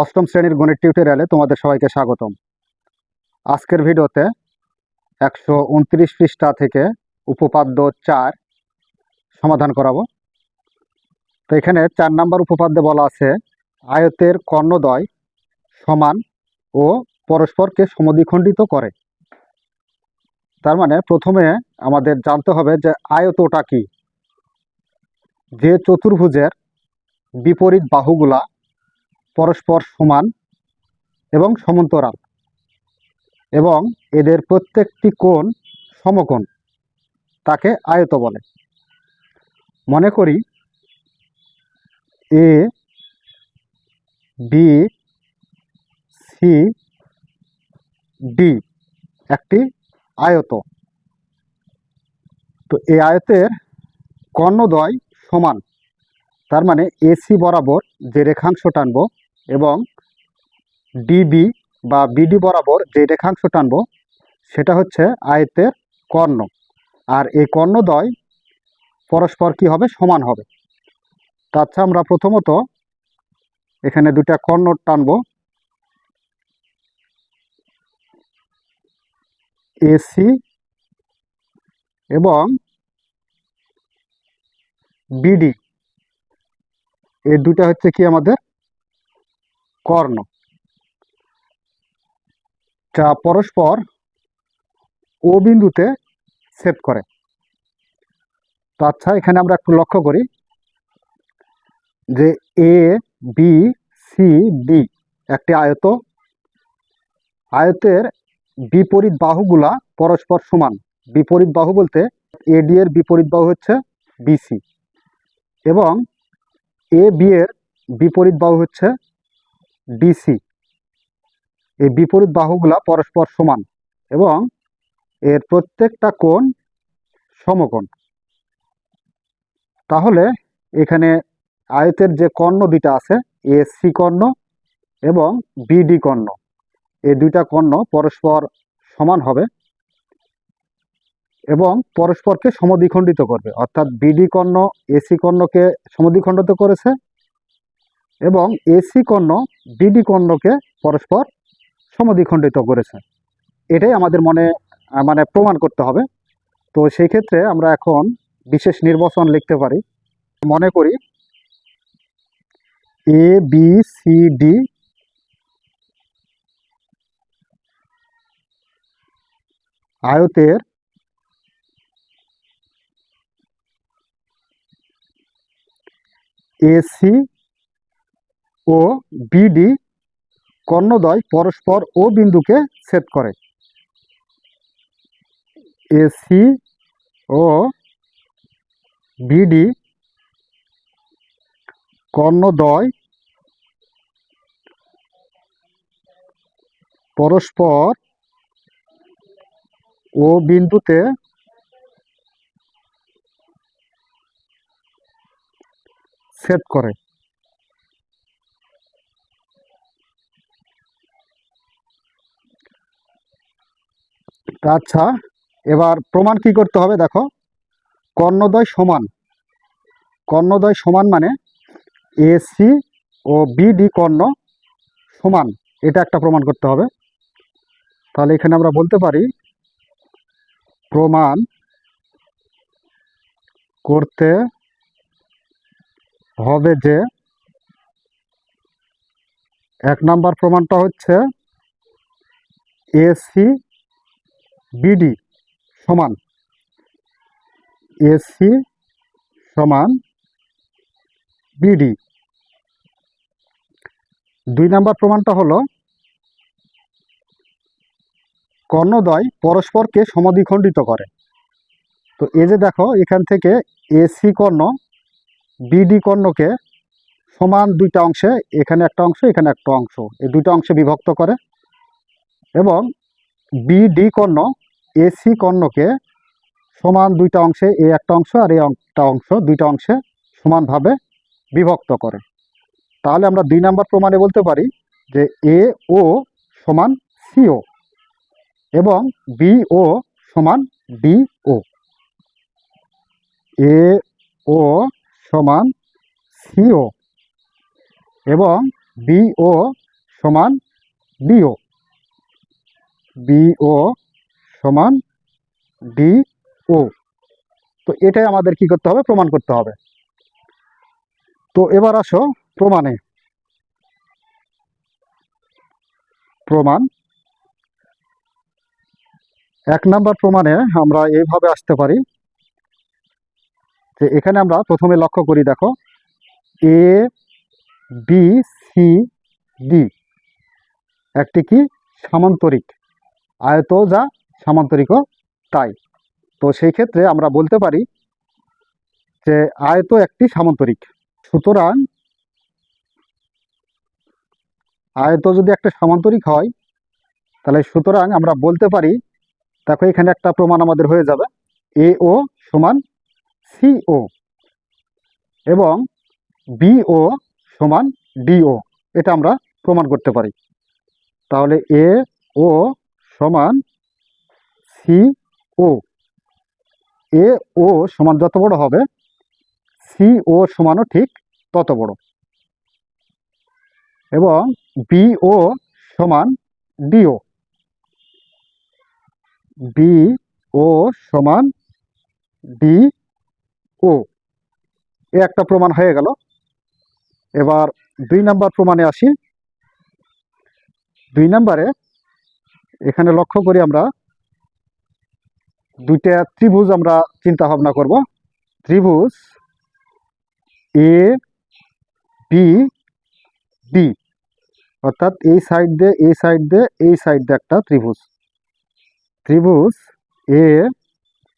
অষ্টম শ্রেণির গণিত টিউটোরিয়ালে তোমাদের সবাইকে স্বাগতম। আজকের ভিডিওতে একশো উনত্রিশ পৃষ্ঠা থেকে উপপাদ্য চার সমাধান করাবো। তো এখানে চার নাম্বার উপপাদ্যে বলা আছে, আয়তের কর্ণদ্বয় সমান ও পরস্পরকে সমদ্বিখণ্ডিত করে। তার মানে প্রথমে আমাদের জানতে হবে যে আয়তটা কি? যে চতুর্ভুজের বিপরীত বাহুগুলা পরস্পর সমান এবং সমান্তরাল এবং এদের প্রত্যেকটি কোণ সমকোণ তাকে আয়ত বলে। মনে করি এ বি সি ডি একটি আয়ত। তো এই আয়তের কর্ণদ্বয় সমান, তার মানে এসি বরাবর যে রেখাংশ টানবো এবং ডিবি বা বিডি বরাবর যে রেখাংশ টানব, সেটা হচ্ছে আয়তের কর্ণ। আর এই কর্ণদ্বয় পরস্পর কি হবে? সমান হবে। তাছাড়া আমরা প্রথমত এখানে দুটা কর্ণ টানব। এসি এবং বিডি এই দুটা হচ্ছে কি আমাদের কর্ণ। যা পরস্পর ও বিন্দুতে ছেদ করে। তো আচ্ছা এখানে আমরা একটু লক্ষ্য করি যে এ বি সি ডি একটি আয়ত। আয়তের বিপরীত বাহুগুলা পরস্পর সমান। বিপরীত বাহু বলতে এডি এর বিপরীত বাহু হচ্ছে বিসি এবং এ বি এর বিপরীত বাহু হচ্ছে ডিসি এই বিপরীত বাহুগুলা পরস্পর সমান এবং এর প্রত্যেকটা কোণ সমকোণ। তাহলে এখানে আয়তের যে কর্ণ দুইটা আছে, এ সি কর্ণ এবং বিডি কর্ণ, এই দুইটা কর্ণ পরস্পর সমান হবে এবং পরস্পরকে সমদ্বিখণ্ডিত করবে। অর্থাৎ বিডি কর্ণ এসি কর্ণকে সমদ্বিখণ্ডিত করেছে এবং এসি কর্ণ বিডি কর্ণকে পরস্পর সমদ্বিখণ্ডিত করেছে। এটাই আমাদের মনে মানে প্রমাণ করতে হবে। তো সেই ক্ষেত্রে আমরা এখন বিশেষ নির্বাচন লিখতে পারি। মনে করি এ, বি, সি, ডি আয়তের এসি ও বিডি কর্ণদ্বয় পরস্পর ও বিন্দুকে ছেদ করে। এসি ও বিডি কর্ণদ্বয় পরস্পর ও বিন্দুতে ছেদ করে। আচ্ছা এবার প্রমাণ কি করতে হবে দেখো। কর্ণদ্বয় সমান। কর্ণদ্বয় সমান মানে এসি ও বিডি কর্ণ সমান। এটা একটা প্রমাণ করতে হবে। তাহলে এখানে আমরা বলতে পারি, প্রমাণ করতে হবে যে এক নাম্বার প্রমাণটা হচ্ছে এসি বিডি সমান এসি সমান বিডি দুই নাম্বার প্রমাণটা হলো, কর্ণদ্বয় পরস্পরকে সমদ্বিখণ্ডিত করে। তো এই যে দেখো, এখান থেকে এসি কর্ণ বিডি কর্ণকে সমান দুইটা অংশে, এখানে একটা অংশ, এখানে একটা অংশ। এই দুইটা অংশে বিভক্ত করে। এবং বিডি কর্ণ এসি কর্ণকে সমান দুইটা অংশে এই একটা অংশ আর এই একটা অংশ দুইটা অংশে সমানভাবে বিভক্ত করে। তাহলে আমরা দুই নাম্বার প্রমাণে বলতে পারি যে এ ও সমান সিও এবং বি ও সমান ডি ও। এ ও সমান সিও এবং বি ও সমান ডিও বিও সমান ডিও তো এটাই আমাদের কি করতে হবে? প্রমাণ করতে হবে। তো এবার আসো প্রমাণে। প্রমাণ। এক নাম্বার প্রমাণে আমরা এইভাবে আসতে পারি যে এখানে আমরা প্রথমে লক্ষ্য করি, দেখো এ বি সি ডি একটি কি? সামান্তরিক। আয়ত যা সামান্তরিকও তাই। তো সেই ক্ষেত্রে আমরা বলতে পারি যে আয়ত একটি সামান্তরিক। সুতরাং আয়ত যদি একটা সামান্তরিক হয়, তাহলে সুতরাং আমরা বলতে পারি, দেখো এখানে একটা প্রমাণ আমাদের হয়ে যাবে। এ ও সমান সিও এবং বিও সমান ডিও এটা আমরা প্রমাণ করতে পারি। তাহলে এ ও সমান সি ও। এ, ও সমান যত বড় হবে, সি, ও সমানও ঠিক তত বড়। এবং বি, ও সমান ডিও বি, ও সমান ডি, ও। এ একটা প্রমাণ হয়ে গেল। এবার দুই নাম্বার প্রমাণে আসি। দুই নাম্বারে এখানে লক্ষ্য করি আমরা দুইটা ত্রিভুজ আমরা চিন্তা ভাবনা করব। ত্রিভুজ এ বি ডি অর্থাৎ এই সাইড দিয়ে, এই সাইড দিয়ে, এই সাইড দিয়ে একটা ত্রিভুজ। ত্রিভুজ এ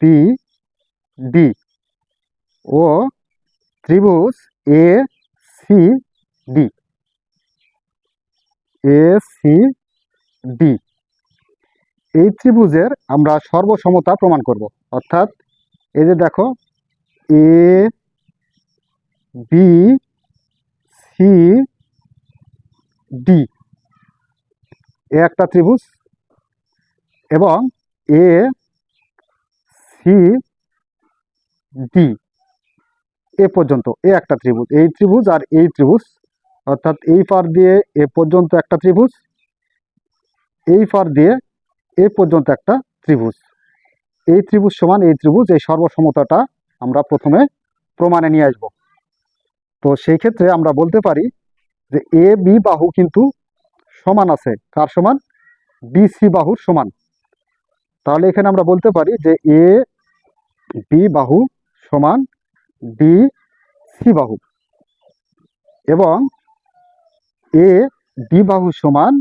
বি ডি ও ত্রিভুজ A C D A C D এই ত্রিভুজের আমরা সর্বসমতা প্রমাণ করব। অর্থাৎ এই যে দেখো A B C D A একটা ত্রিভুজ এবং এ সি ডি এ পর্যন্ত, এ একটা ত্রিভুজ। এই ত্রিভুজ আর এই ত্রিভুজ, অর্থাৎ এই পার দিয়ে এ পর্যন্ত একটা ত্রিভুজ, এই পার দিয়ে এ পর্যন্ত একটা ত্রিভুজ। এই ত্রিভুজ সমান এই ত্রিভুজ, এই সর্বসমতাটা আমরা প্রথমে প্রমাণে নিয়ে আসব। তো সেই ক্ষেত্রে আমরা বলতে পারি যে এ, বি বাহু কিন্তু সমান আছে। কার সমান? বি, সি বাহুর সমান। তাহলে এখানে আমরা বলতে পারি যে এ, বি বাহু সমান বি, সি বাহু। এবং এ ডি বাহু সমান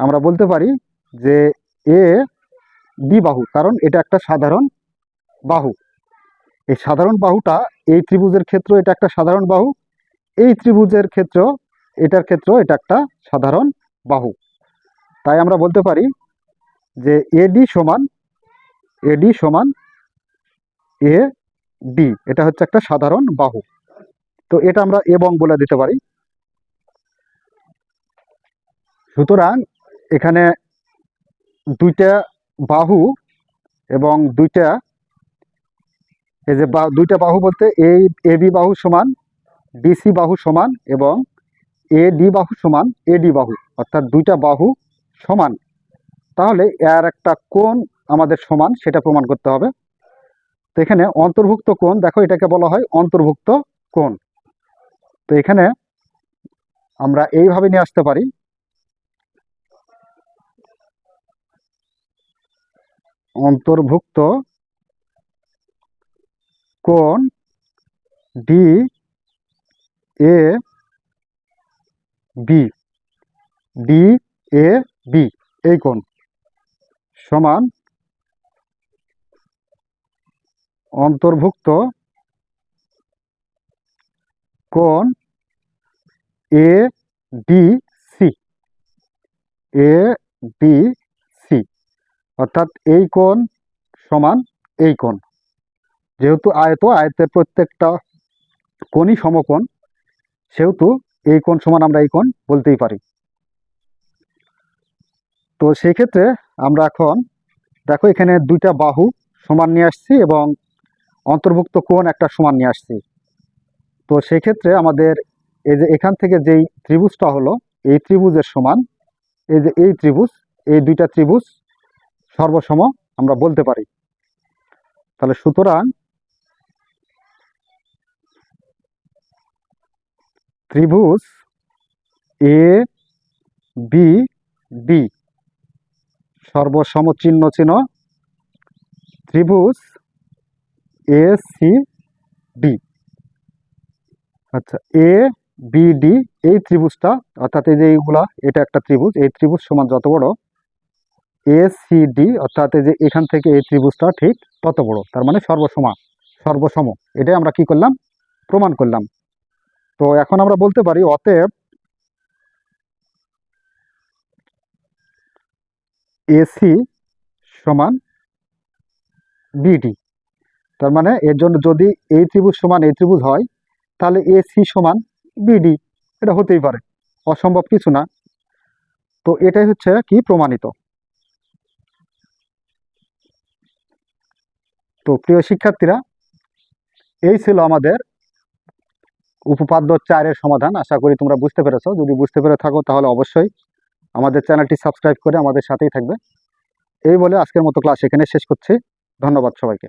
আমরা বলতে পারি যে এ ডি বাহু, কারণ এটা একটা সাধারণ বাহু। এই সাধারণ বাহুটা এই ত্রিভুজের ক্ষেত্র, এটা একটা সাধারণ বাহু। এই ত্রিভুজের ক্ষেত্র, এটার ক্ষেত্র, এটা একটা সাধারণ বাহু। তাই আমরা বলতে পারি যে এডি সমান এডি সমান এ ডি, এটা হচ্ছে একটা সাধারণ বাহু। তো এটা আমরা এবং বলে দিতে পারি। সুতরাং এখানে দুইটা বাহু এবং দুইটা, এই যে দুইটা বাহু বলতে এই এ বি বাহু সমান ডিসি বাহু সমান এবং এ ডি বাহু সমান এ ডি বাহু। অর্থাৎ দুইটা বাহু সমান। তাহলে এর একটা কোণ আমাদের সমান, সেটা প্রমাণ করতে হবে। তো এখানে অন্তর্ভুক্ত কোণ, দেখো এটাকে বলা হয় অন্তর্ভুক্ত কোণ। তো এখানে আমরা এইভাবে নিয়ে আসতে পারি। অন্তর্ভুক্ত কোন D A B D A B এই কোণ সমান অন্তর্ভুক্ত কোণ A D C A D অর্থাৎ এই কোণ সমান এই কোণ। যেহেতু আয়ত, আয়তের প্রত্যেকটা কোণই সমকোণ, সেহেতু এই কোণ সমান আমরা এই কোণ বলতেই পারি। তো সেই ক্ষেত্রে আমরা এখন, দেখো এখানে দুইটা বাহু সমান নিয়ে আসছি এবং অন্তর্ভুক্ত কোণ একটা সমান নিয়ে আসছি। তো সেই ক্ষেত্রে আমাদের এই যে এখান থেকে যেই ত্রিভুজটা হলো, এই ত্রিভুজের সমান, এই যে এই ত্রিভুজ, এই দুইটা ত্রিভুজ সর্বসম আমরা বলতে পারি। তাহলে সুতরাং ত্রিভুজ এ বি ডি সর্বসম চিহ্ন চিহ্ন ত্রিভুজ এ সি ডি আচ্ছা এ বি ডি এই ত্রিভুজটা, অর্থাৎ এই যে এইগুলা, এটা একটা ত্রিভুজ, এই ত্রিভুজ সমান যত বড় এ সি ডি অর্থাৎ যে এখান থেকে এই ত্রিভুজটা ঠিক তত বড়, তার মানে সর্বসমা সর্বসম। এটাই আমরা কি করলাম? প্রমাণ করলাম। তো এখন আমরা বলতে পারি, অতএব এসি সমান বিডি তার মানে এর জন্য যদি এই ত্রিভুজ সমান এই ত্রিভুজ হয়, তাহলে এসি সমান বিডি এটা হতেই পারে, অসম্ভব কিছু না। তো এটাই হচ্ছে কি প্রমাণিত? তো প্রিয় শিক্ষার্থীরা, এই ছিল আমাদের উপপাদ্য চারের সমাধান। আশা করি তোমরা বুঝতে পেরেছ। যদি বুঝতে পেরে থাকো, তাহলে অবশ্যই আমাদের চ্যানেলটি সাবস্ক্রাইব করে আমাদের সাথেই থাকবে। এই বলে আজকের মতো ক্লাস এখানে শেষ করছি। ধন্যবাদ সবাইকে।